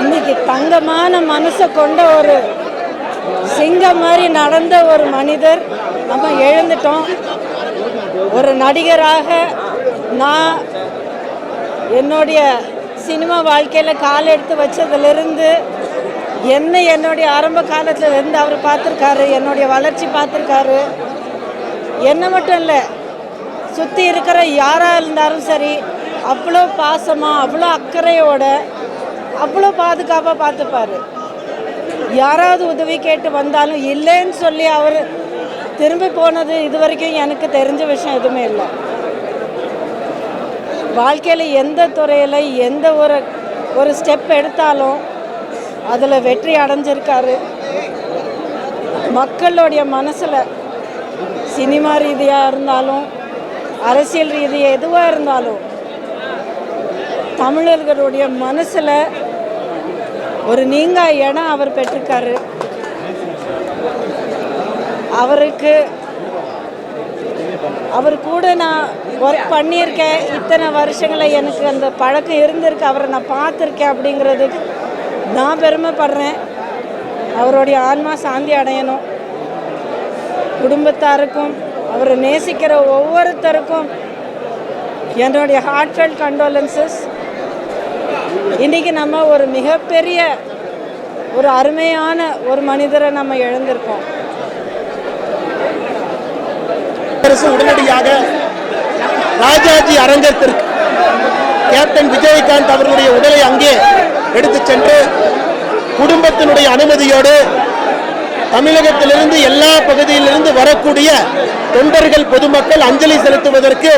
இன்னைக்கு தங்கமான மனசை கொண்ட ஒரு சிங்கம் மாதிரி நடந்த ஒரு மனிதர். நம்ம எழுந்துட்டோம். ஒரு நடிகராக நான் என்னுடைய சினிமா வாழ்க்கையில் கால் எடுத்து வச்சதுலேருந்து என்ன என்னுடைய ஆரம்ப காலத்தில் இருந்து அவர் பார்த்துருக்காரு என்னுடைய வளர்ச்சி பார்த்துருக்காரு. என்ன மட்டும் இல்லை சுற்றி இருக்கிற யாராக இருந்தாலும் சரி அவ்வளோ பாசமாக அவ்வளோ அக்கறையோட அவ்வளோ பாதுகாப்பாக பார்த்துப்பார். யாராவது உதவி கேட்டு வந்தாலும் இல்லைன்னு சொல்லி அவர் திரும்பி போனது இது வரைக்கும் எனக்கு தெரிஞ்ச விஷயம் எதுவுமே இல்லை. வாழ்க்கையில் எந்த துறையில் எந்த ஒரு ஒரு ஸ்டெப் எடுத்தாலும் அதில் வெற்றி அடைஞ்சிருக்காரு. மக்களுடைய மனசில் சினிமா ரீதியாக இருந்தாலும் அரசியல் ரீதியாக எதுவாக இருந்தாலும் தமிழர்களுடைய மனசில் ஒரு நீங்க இடம் அவர் பெற்றிருக்காரு. அவருக்கு அவர் கூட நான் ஒர்க் பண்ணியிருக்கேன். இத்தனை வருஷங்களில் எனக்கு அந்த பழக்கம் இருந்திருக்கு. அவரை நான் பார்த்துருக்கேன் அப்படிங்கிறதுக்கு நான் பெருமைப்படுறேன். அவருடைய ஆன்மா சாந்தி அடையணும். குடும்பத்தாருக்கும் அவரை நேசிக்கிற ஒவ்வொருத்தருக்கும் என்னுடைய ஹார்ட்ஃபெல்ட் கண்டோலன்சஸ் இன்றைக்கி நம்ம ஒரு மிகப்பெரிய ஒரு அருமையான ஒரு மனிதரை நம்ம இழந்திருக்கோம். அரசு உடனடியாக ராஜாஜி அரங்கத்திற்கு கேப்டன் விஜயகாந்த் அவர்களுடைய உடலை அங்கே எடுத்து சென்று குடும்பத்தினுடைய அனுமதியோடு தமிழகத்திலிருந்து எல்லா பகுதியிலிருந்து வரக்கூடிய தொண்டர்கள் பொதுமக்கள் அஞ்சலி செலுத்துவதற்கு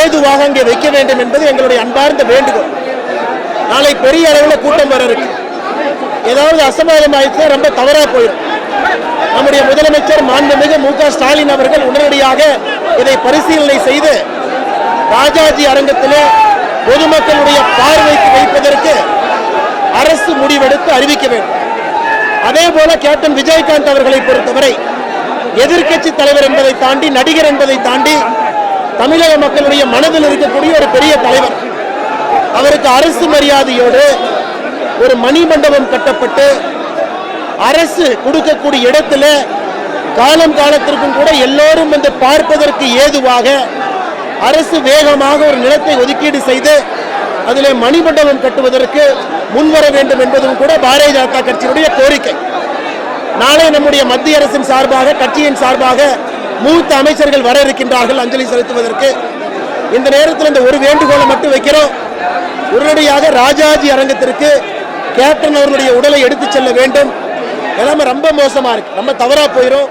ஏதுவாக அங்கே வைக்க வேண்டும் என்பது எங்களுடைய அன்பார்ந்த வேண்டுகோள். நாளை பெரிய அளவில் கூட்டம் வர இருக்கு. ஏதாவது அசம்பாதம் ஆயிடுச்சுன்னா ரொம்ப தவறா போயிடும். நம்முடைய முதலமைச்சர் மாண்புமிகு மு க ஸ்டாலின் அவர்கள் உடனடியாக இதை பரிசீலனை செய்து ராஜாஜி அரங்கத்திலே பொதுமக்களுடைய பார்வைக்கு வைப்பதற்கு அரசு முடிவெடுத்து அறிவிக்க வேண்டும். அதே போல கேப்டன் விஜயகாந்த் அவர்களை பொறுத்தவரை எதிர்க்கட்சி தலைவர் என்பதை தாண்டி நடிகர் என்பதை தாண்டி தமிழக மக்களுடைய மனதில் இருக்கக்கூடிய ஒரு பெரிய தலைவர். அவருக்கு அரசு மரியாதையோடு ஒரு மணிமண்டபம் கட்டப்பட்டு அரசு கொடுக்கக்கூடிய இடத்துல காலம் காலத்திற்கும் கூட எல்லோரும் வந்து பார்ப்பதற்கு ஏதுவாக அரசு வேகமாக ஒரு நிலத்தை ஒதுக்கீடு செய்து அதில் மணிமண்டபம் கட்டுவதற்கு முன்வர வேண்டும் என்பதும் கூட பாரதிய ஜனதா கட்சியினுடைய கோரிக்கை. நாளை நம்முடைய மத்திய அரசின் சார்பாக கட்சியின் சார்பாக மூத்த அமைச்சர்கள் வர இருக்கின்றார்கள் அஞ்சலி செலுத்துவதற்கு. இந்த நேரத்தில் இந்த ஒரு வேண்டுகோளை மட்டும் வைக்கிறோம். உடனடியாக ராஜாஜி அரங்கத்திற்கு கேப்டன் அவர்களுடைய உடலை எடுத்துச் செல்ல வேண்டும். எல்லாமே ரொம்ப மோசமா இருக்கு. ரொம்ப தவறா போயிடும்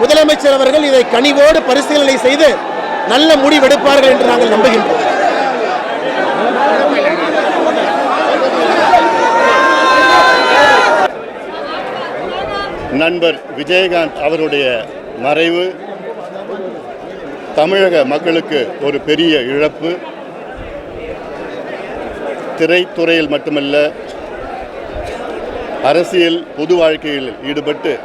முதலமைச்சர் அவர்கள் இதை கனிவோடு பரிசீலனை செய்து நல்ல முடிவெடுப்பார்கள் என்று நாங்கள் நம்புகின்றோம். நண்பர் விஜயகாந்த் அவருடைய மறைவு தமிழக மக்களுக்கு ஒரு பெரிய இழப்பு. திரைத்துறையில் மட்டுமல்ல அரசியல் பொது வாழ்க்கையில் ஈடுபட்டு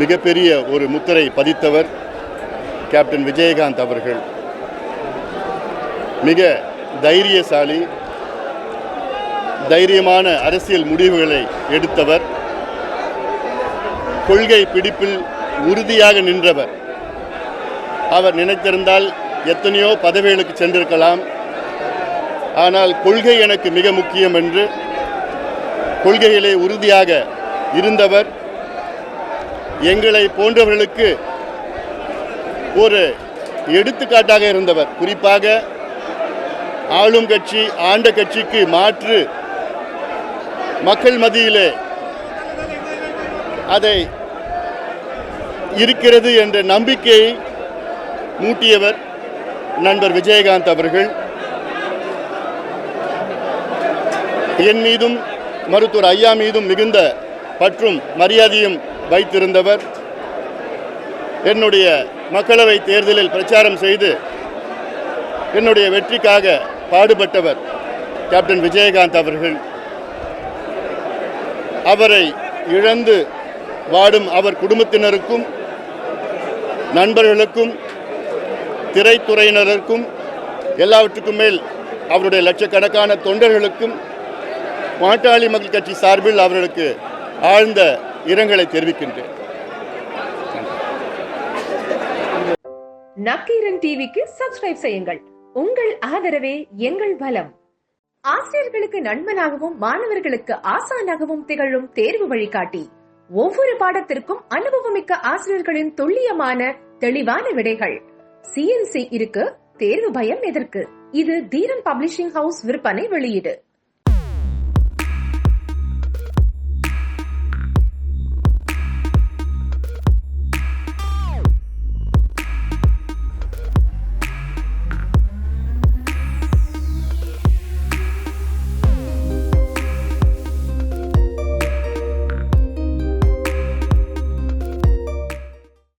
மிகப்பெரிய ஒரு முத்திரை பதித்தவர் கேப்டன் விஜயகாந்த் அவர்கள். மிக தைரியசாலி தைரியமான அரசியல் முடிவுகளை எடுத்தவர். கொள்கை பிடிப்பில் உறுதியாக நின்றவர். அவர் நினைத்திருந்தால் எத்தனையோ பதவிகளுக்கு சென்றிருக்கலாம். ஆனால் கொள்கை எனக்கு மிக முக்கியம் என்று கொள்கையிலே உறுதியாக இருந்தவர். எங்களை போன்றவர்களுக்கு ஒரு எடுத்துக்காட்டாக இருந்தவர். குறிப்பாக ஆளும் கட்சி ஆண்ட கட்சிக்கு மாற்று மக்கள் மத்தியிலே அதை இருக்கிறது என்ற நம்பிக்கையை மூட்டியவர் நண்பர் விஜயகாந்த் அவர்கள். என் மீதும் மருத்துவர் ஐயா மீதும் மிகுந்த பற்றும் மரியாதையும் வைத்திருந்தவர். என்னுடைய மக்களவை தேர்தலில் பிரச்சாரம் செய்து என்னுடைய வெற்றிக்காக பாடுபட்டவர் கேப்டன் விஜயகாந்த் அவர்கள். அவரை இழந்து வாடும் அவர் குடும்பத்தினருக்கும் நண்பர்களுக்கும் திரைத்துறையினருக்கும் எல்லாவற்றுக்கும் மேல் அவருடைய லட்சக்கணக்கான தொண்டர்களுக்கும் பாட்டாளி மக்கள் கட்சி சார்பில் அவர்களுக்கு ஆழ்ந்த இரங்கலை தெரிவிக்கின்றேன். நக்கீரன் டிவிக்கு சப்ஸ்கிரைப் செய்யுங்கள். உங்கள் ஆதரவே எங்கள் பலம் ஆசிரியர்களுக்கு நண்பனாகவும் மாணவர்களுக்கு ஆசானாகவும் திகழும் தேர்வு வழிகாட்டி. ஒவ்வொரு பாடத்திற்கும் அனுபவமிக்க ஆசிரியர்களின் துல்லியமான தெளிவான விடைகள். சிஎன்சி இருக்கு தேர்வு பயம் எதற்கு? இது தீரன் பப்ளிஷிங் ஹவுஸ் விற்பனை வெளியீடு.